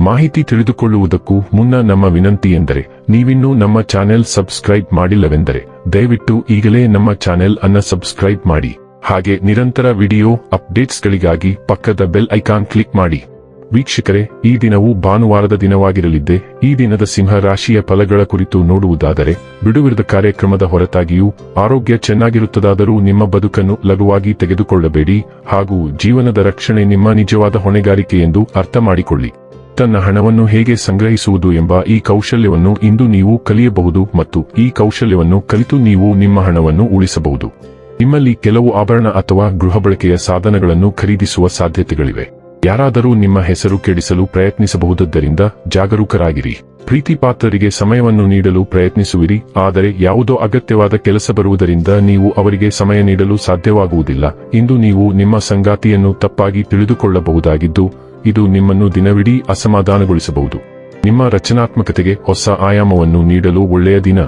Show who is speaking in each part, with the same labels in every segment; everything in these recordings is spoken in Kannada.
Speaker 1: ಮಾಹಿತಿ ತಿಳಿದುಕೊಳ್ಳುವುದಕ್ಕೂ ಮುನ್ನ ನಮ್ಮ ವಿನಂತಿ ಎಂದರೆ, ನೀವಿನ್ನೂ ನಮ್ಮ ಚಾನೆಲ್ ಸಬ್ಸ್ಕ್ರೈಬ್ ಮಾಡಿಲ್ಲವೆಂದರೆ, ದಯವಿಟ್ಟು ಈಗಲೇ ನಮ್ಮ ಚಾನೆಲ್ ಅನ್ನ ಸಬ್ಸ್ಕ್ರೈಬ್ ಮಾಡಿ. ಹಾಗೆ ನಿರಂತರ ವಿಡಿಯೋ ಅಪ್ಡೇಟ್ಸ್ಗಳಿಗಾಗಿ ಪಕ್ಕದ ಬೆಲ್ ಐಕಾನ್ ಕ್ಲಿಕ್ ಮಾಡಿ. ವೀಕ್ಷಕರೇ, ಈ ದಿನವು ಭಾನುವಾರದ ದಿನವಾಗಿರಲಿದ್ದೆ, ಈ ದಿನದ ಸಿಂಹ ರಾಶಿಯ ಫಲಗಳ ಕುರಿತು ನೋಡುವುದಾದರೆ, ಬಿಡುವಿರದ ಕಾರ್ಯಕ್ರಮದ ಹೊರತಾಗಿಯೂ ಆರೋಗ್ಯ ಚೆನ್ನಾಗಿರುತ್ತದಾದರೂ ನಿಮ್ಮ ಬದುಕನ್ನು ಲಘುವಾಗಿ ತೆಗೆದುಕೊಳ್ಳಬೇಡಿ ಹಾಗೂ ಜೀವನದ ರಕ್ಷಣೆ ನಿಮ್ಮ ನಿಜವಾದ ಹೊಣೆಗಾರಿಕೆ ಎಂದು ಅರ್ಥ ಮಾಡಿಕೊಳ್ಳಿ. ತನ್ನ ಹಣವನ್ನು ಹೇಗೆ ಸಂಗ್ರಹಿಸುವುದು ಎಂಬ ಈ ಕೌಶಲ್ಯವನ್ನು ಇಂದು ನೀವು ಕಲಿಯಬಹುದು ಮತ್ತು ಈ ಕೌಶಲ್ಯವನ್ನು ಕಲಿತು ನೀವು ನಿಮ್ಮ ಹಣವನ್ನು ಉಳಿಸಬಹುದು. ನಿಮ್ಮಲ್ಲಿ ಕೆಲವು ಆಭರಣ ಅಥವಾ ಗೃಹ ಬಳಕೆಯ ಸಾಧನಗಳನ್ನು ಖರೀದಿಸುವ ಸಾಧ್ಯತೆಗಳಿವೆ. ಯಾರಾದರೂ ನಿಮ್ಮ ಹೆಸರು ಕೆಡಿಸಲು ಪ್ರಯತ್ನಿಸಬಹುದದ್ದರಿಂದ ಜಾಗರೂಕರಾಗಿರಿ. ಪ್ರೀತಿಪಾತ್ರರಿಗೆ ಸಮಯವನ್ನು ನೀಡಲು ಪ್ರಯತ್ನಿಸುವಿರಿ, ಆದರೆ ಯಾವುದೋ ಅಗತ್ಯವಾದ ಕೆಲಸ ಬರುವುದರಿಂದ ನೀವು ಅವರಿಗೆ ಸಮಯ ನೀಡಲು ಸಾಧ್ಯವಾಗುವುದಿಲ್ಲ. ಇಂದು ನೀವು ನಿಮ್ಮ ಸಂಗಾತಿಯನ್ನು ತಪ್ಪಾಗಿ ತಿಳಿದುಕೊಳ್ಳಬಹುದಾಗಿದ್ದು ಇದು ನಿಮ್ಮನ್ನು ದಿನವಿಡೀ ಅಸಮಾಧಾನಗೊಳಿಸಬಹುದು. ನಿಮ್ಮ ರಚನಾತ್ಮಕತೆಗೆ ಹೊಸ ಆಯಾಮವನ್ನು ನೀಡಲು ಒಳ್ಳೆಯ ದಿನ.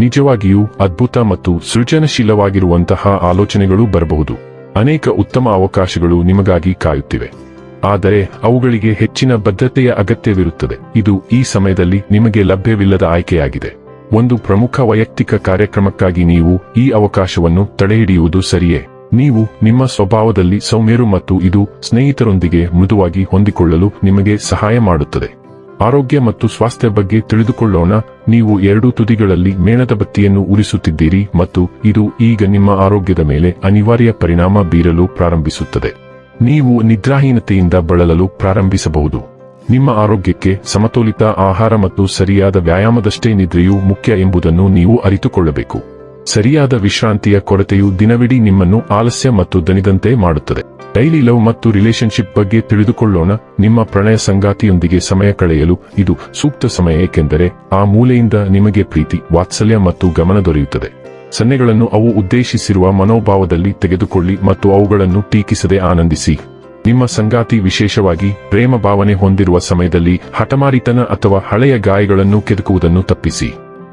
Speaker 1: ನಿಜವಾಗಿಯೂ ಅದ್ಭುತ ಮತ್ತು ಸೃಜನಶೀಲವಾಗಿರುವಂತಹ ಆಲೋಚನೆಗಳು ಬರಬಹುದು. ಅನೇಕ ಉತ್ತಮ ಅವಕಾಶಗಳು ನಿಮಗಾಗಿ ಕಾಯುತ್ತಿವೆ. ಆದರೆ ಅವುಗಳಿಗೆ ಹೆಚ್ಚಿನ ಬದ್ಧತೆಯ ಅಗತ್ಯವಿರುತ್ತದೆ. ಇದು ಈ ಸಮಯದಲ್ಲಿ ನಿಮಗೆ ಲಭ್ಯವಿಲ್ಲದ ಆಯ್ಕೆಯಾಗಿದೆ. ಒಂದು ಪ್ರಮುಖ ವೈಯಕ್ತಿಕ ಕಾರ್ಯಕ್ರಮಕ್ಕಾಗಿ ನೀವು ಈ ಅವಕಾಶವನ್ನು ತಡೆಹಿಡಿಯುವುದು ಸರಿಯೇ? ನೀವು ನಿಮ್ಮ ಸ್ವಭಾವದಲ್ಲಿ ಸೌಮ್ಯರು ಮತ್ತು ಇದು ಸ್ನೇಹಿತರೊಂದಿಗೆ ಮೃದುವಾಗಿ ಹೊಂದಿಕೊಳ್ಳಲು ನಿಮಗೆ ಸಹಾಯ ಮಾಡುತ್ತದೆ. ಆರೋಗ್ಯ ಮತ್ತು ಸ್ವಾಸ್ಥ್ಯ ಬಗ್ಗೆ ತಿಳಿದುಕೊಳ್ಳೋಣ. ನೀವು ಎರಡೂ ತುದಿಗಳಲ್ಲಿ ಮೇಣದ ಬತ್ತಿಯನ್ನು ಉರಿಸುತ್ತಿದ್ದೀರಿ ಮತ್ತು ಇದು ಈಗ ನಿಮ್ಮ ಆರೋಗ್ಯದ ಮೇಲೆ ಅನಿವಾರ್ಯ ಪರಿಣಾಮ ಬೀರಲು ಪ್ರಾರಂಭಿಸುತ್ತದೆ. ನೀವು ನಿದ್ರಾಹೀನತೆಯಿಂದ ಬಳಲಲು ಪ್ರಾರಂಭಿಸಬಹುದು. ನಿಮ್ಮ ಆರೋಗ್ಯಕ್ಕೆ ಸಮತೋಲಿತ ಆಹಾರ ಮತ್ತು ಸರಿಯಾದ ವ್ಯಾಯಾಮದಷ್ಟೇ ನಿದ್ರೆಯೂ ಮುಖ್ಯ ಎಂಬುದನ್ನು ನೀವು ಅರಿತುಕೊಳ್ಳಬೇಕು. ಸರಿಯಾದ ವಿಶ್ರಾಂತಿಯ ಕೊರತೆಯು ದಿನವಿಡೀ ನಿಮ್ಮನ್ನು ಆಲಸ್ಯ ಮತ್ತು ದನಿದಂತೆ ಮಾಡುತ್ತದೆ. ಡೈಲಿ ಲವ್ ಮತ್ತು ರಿಲೇಶನ್ಶಿಪ್ ಬಗ್ಗೆ ತಿಳಿದುಕೊಳ್ಳೋಣ. ನಿಮ್ಮ ಪ್ರಣಯ ಸಂಗಾತಿಯೊಂದಿಗೆ ಸಮಯ ಕಳೆಯಲು ಇದು ಸೂಕ್ತ ಸಮಯ, ಏಕೆಂದರೆ ಆ ಮೂಲೆಯಿಂದ ನಿಮಗೆ ಪ್ರೀತಿ, ವಾತ್ಸಲ್ಯ ಮತ್ತು ಗಮನ ದೊರೆಯುತ್ತದೆ. ಸನ್ನೆಗಳನ್ನು ಅವು ಉದ್ದೇಶಿಸಿರುವ ಮನೋಭಾವದಲ್ಲಿ ತೆಗೆದುಕೊಳ್ಳಿ ಮತ್ತು ಅವುಗಳನ್ನು ಟೀಕಿಸದೆ ಆನಂದಿಸಿ. ನಿಮ್ಮ ಸಂಗಾತಿ ವಿಶೇಷವಾಗಿ ಪ್ರೇಮ ಭಾವನೆ ಹೊಂದಿರುವ ಸಮಯದಲ್ಲಿ ಹಠಮಾರಿತನ ಅಥವಾ ಹಳೆಯ ಗಾಯಗಳನ್ನು ಕೆದಕುವುದನ್ನು ತಪ್ಪಿಸಿ.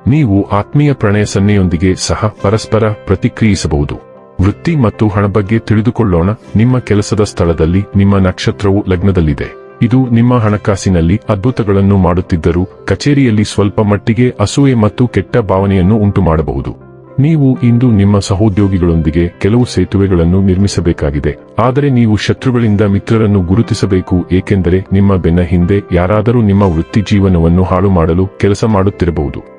Speaker 1: ನೀವು ಆತ್ಮೀಯ ಪ್ರಣಯ ಸನ್ನೆಯೊಂದಿಗೆ ಸಹ ಪರಸ್ಪರ ಪ್ರತಿಕ್ರಿಯಿಸಬಹುದು. ವೃತ್ತಿ ಮತ್ತು ಹಣ ಬಗ್ಗೆ ತಿಳಿದುಕೊಳ್ಳೋಣ. ನಿಮ್ಮ ಕೆಲಸದ ಸ್ಥಳದಲ್ಲಿ ನಿಮ್ಮ ನಕ್ಷತ್ರವು ಲಗ್ನದಲ್ಲಿದೆ. ಇದು ನಿಮ್ಮ ಹಣಕಾಸಿನಲ್ಲಿ ಅದ್ಭುತಗಳನ್ನು ಮಾಡುತ್ತಿದ್ದರೂ ಕಚೇರಿಯಲ್ಲಿ ಸ್ವಲ್ಪ ಮಟ್ಟಿಗೆ ಅಸೂಯೆ ಮತ್ತು ಕೆಟ್ಟ ಭಾವನೆಯನ್ನು ಉಂಟು ಮಾಡಬಹುದು ನೀವು ಇಂದು ನಿಮ್ಮ ಸಹೋದ್ಯೋಗಿಗಳೊಂದಿಗೆ ಕೆಲವು ಸೇತುವೆಗಳನ್ನು ನಿರ್ಮಿಸಬೇಕಾಗಿದೆ. ಆದರೆ ನೀವು ಶತ್ರುಗಳಿಂದ ಮಿತ್ರರನ್ನು ಗುರುತಿಸಬೇಕು, ಏಕೆಂದರೆ ನಿಮ್ಮ ಬೆನ್ನ ಹಿಂದೆ ಯಾರಾದರೂ ನಿಮ್ಮ ವೃತ್ತಿ ಜೀವನವನ್ನು ಹಾಳು ಮಾಡಲು ಕೆಲಸ ಮಾಡುತ್ತಿರಬಹುದು.